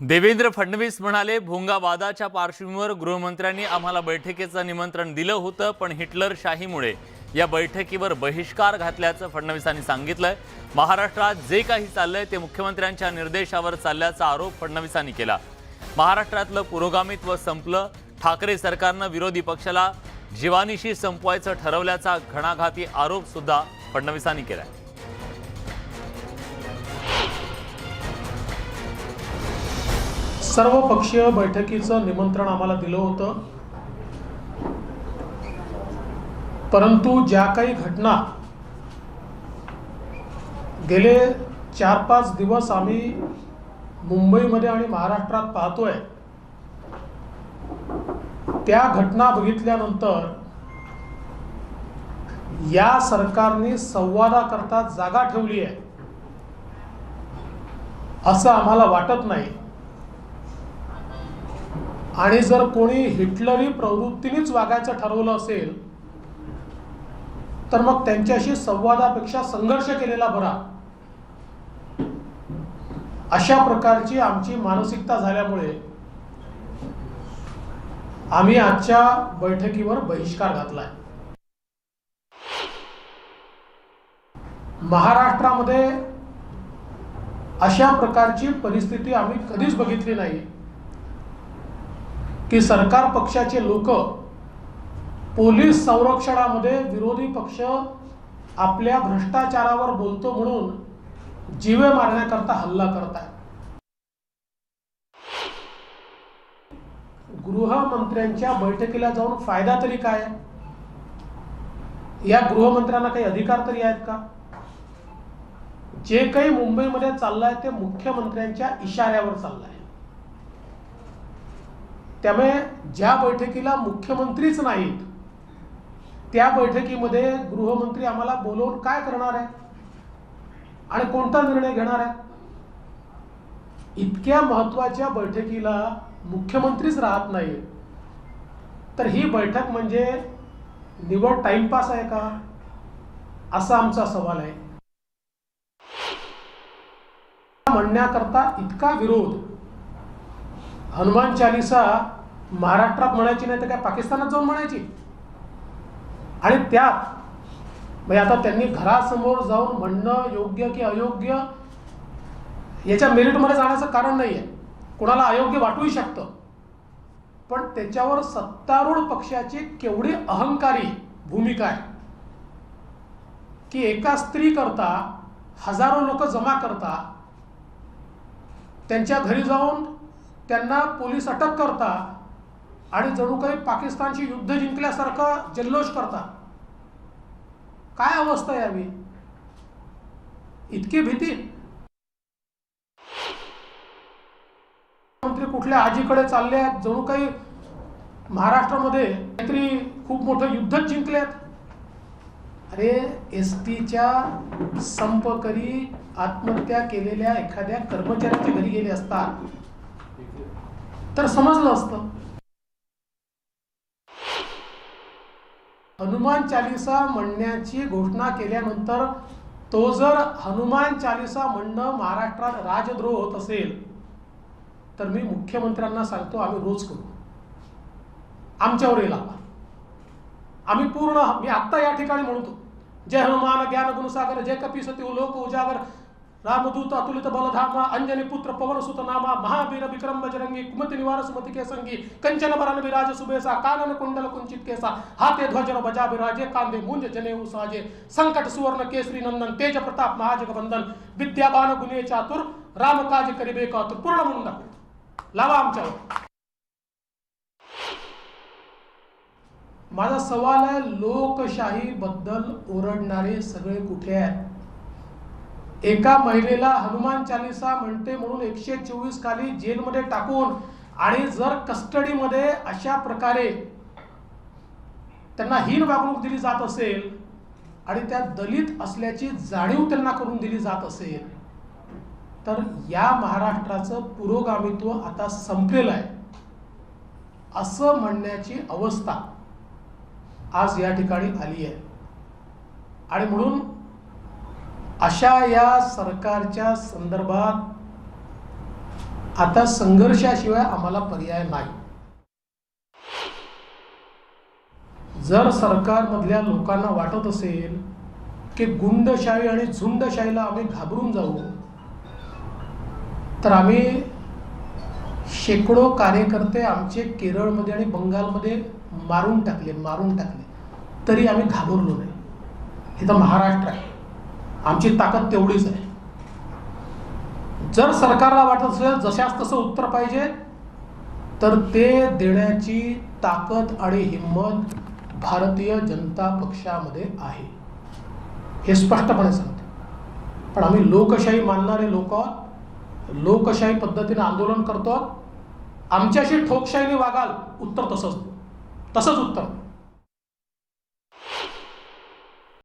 देवेंद्र फडणवीस म्हणाले भोंगावादाच्या पार्श्वभूमीवर गृहमंत्र्यांनी आम्हाला बैठकीचं निमंत्रण दिलं होतं पण हिटलरशाहीमुळे या बैठकीवर बहिष्कार घातल्याचं फडणवीसांनी सांगितलंय. महाराष्ट्रात जे काही चाललंय ते मुख्यमंत्र्यांच्या निर्देशावर चालल्याचा आरोप फडणवीसांनी केला. महाराष्ट्रातलं पुरोगामित्व संपलं ठाकरे सरकारनं विरोधी पक्षाला जीवानीशी संपवायचं ठरवल्याचा घणाघाती आरोपसुद्धा फडणवीसांनी फडणवीसांनी आहे सर्व पक्षीय बैठकीचं निमंत्रण आम्हाला दिलं होतं. परंतु ज्या काही घटना गेले चार पाच दिवस आम्ही मुंबईमध्ये आणि महाराष्ट्रात पाहतोय त्या घटना बघितल्यानंतर या सरकारने संवादाकरता जागा ठेवली आहे असं आम्हाला वाटत नाही. आणि जर कोणी हिटलरी प्रवृत्तीनेच वागायचं ठरवलं असेल तर मग त्यांच्याशी संवादापेक्षा संघर्ष केलेला बरा. अशा प्रकारची आमची मानसिकता झाल्यामुळे आम्ही आजच्या बैठकीवर बहिष्कार घातलाय. महाराष्ट्रामध्ये अशा प्रकारची परिस्थिती आम्ही कधीच बघितली नाही. की सरकार पक्षाचे लोक पोलीस संरक्षणामध्ये विरोधी पक्ष आपल्या भ्रष्टाचारावर बोलतो म्हणून जीवे मारण्याकरता हल्ला करत आहे गृहमंत्र्यांच्या बैठकीला जाऊन फायदा तरी काय? या गृहमंत्र्यांना काही अधिकार तरी आहेत का? जे काही मुंबईमध्ये चाललंय ते मुख्यमंत्र्यांच्या इशाऱ्यावर चाललंय. त्यामुळे ज्या बैठकीला मुख्यमंत्रीच नाहीत त्या बैठकीमध्ये गृहमंत्री आम्हाला बोलवून काय करणार आहे? आणि कोणता निर्णय घेणार आहे? इतक्या महत्त्वाच्या बैठकीला मुख्यमंत्रीच राहत नाही. तर ही बैठक म्हणजे निवड टाइमपास आहे का? असा आमचा सवाल आहे. म्हणण्याकरता इतका विरोध हनुमान चालिसा महाराष्ट्रात म्हणायची नाही तर काय पाकिस्तानात जाऊन म्हणायची? आणि त्यात म्हणजे आता त्यांनी घरासमोर जाऊन म्हणणं योग्य की अयोग्य याच्या मेरिटमध्ये जाण्याचं कारण नाही आहे कोणाला अयोग्य वाटूही शकतं. पण त्याच्यावर सत्तारूढ पक्षाची केवढी अहंकारी भूमिका आहे? की एका स्त्री करता हजारो लोक जमा करता त्यांच्या घरी जाऊन त्यांना पोलीस अटक करता आणि जणू काही पाकिस्तानशी युद्ध जिंकल्यासारखं जल्लोष करता. काय अवस्था यावी? इतकी भीती. मंत्री कुठल्या आजीकडे चालले आहेत? जणू काही महाराष्ट्रामध्ये काहीतरी खूप मोठं युद्धच आहेत अरे एस टीच्या संपकरी आत्महत्या केलेल्या एखाद्या कर्मचाऱ्याच्या घरी गेले असतात तर समजलं असतं. हनुमान चालिसा म्हणण्याची घोषणा केल्यानंतर तो जर हनुमान चालिसा म्हणणं महाराष्ट्रात राजद्रोह होत असेल तर मी मुख्यमंत्र्यांना सांगतो आम्ही रोज करू. आमच्यावर येईल आम्ही पूर्ण मी आत्ता या ठिकाणी म्हणतो जय हनुमान ज्ञान गुणसागर जय कपिसती लोक उजागर रामदूत अतुलित बलधामा, अंजनी पुत्र पवन सुत नामा, महावीर विक्रम बजरंगी, कुमति निवार सुमति के संगी कंचन बरन विराज सुबेसा, कानन कुंडल कुंचित केसा हाते ध्वजर बजा विराजे कांदे मुंज जने साजे संकट सुवर्ण केसरी नंदन, तेज प्रताप महाजग बंदन विद्याबान गुणे चातुर, राम काज करिबे कातुर पूर्ण म्हणून दाखवतो लावा माझा सवाल आहे लोकशाही बद्दल ओरडणारे सगळे कुठे आहेत? एका महिलेला हनुमान चालिसा म्हणते म्हणून एकशे चोवीस खाली जेलमध्ये टाकून आणि जर कस्टडीमध्ये अशा प्रकारे त्यांना हीन वागणूक दिली जात असेल आणि त्या दलित असल्याची जाणीव त्यांना करून दिली जात असेल तर या महाराष्ट्राचं पुरोगामित्व आता संपलेलं आहे. असं म्हणण्याची अवस्था आज या ठिकाणी आली आहे. आणि म्हणून अशा या सरकारच्या संदर्भात आता संघर्षाशिवाय आम्हाला पर्याय नाही. जर सरकारमधल्या लोकांना वाटत असेल की गुंडशाही आणि झुंडशाहीला आम्ही घाबरून जाऊ तर आम्ही शेकडो कार्यकर्ते आमचे केरळमध्ये आणि बंगालमध्ये मारून टाकले मारून टाकले. तरी आम्ही घाबरलो नाही. हे तर महाराष्ट्र आहे. आमची ताकद तेवढीच आहे. जर सरकारला वाटत असेल जशास तसं उत्तर पाहिजे तर ते देण्याची ताकद आणि हिंमत भारतीय जनता पक्षामध्ये आहे. हे स्पष्टपणे सांगते. पण आम्ही लोकशाही मानणारे लोक लोकशाही पद्धतीने आंदोलन करतो आमच्याशी ठोकशाहीने वागाल उत्तर तसंच. तसंच उत्तर.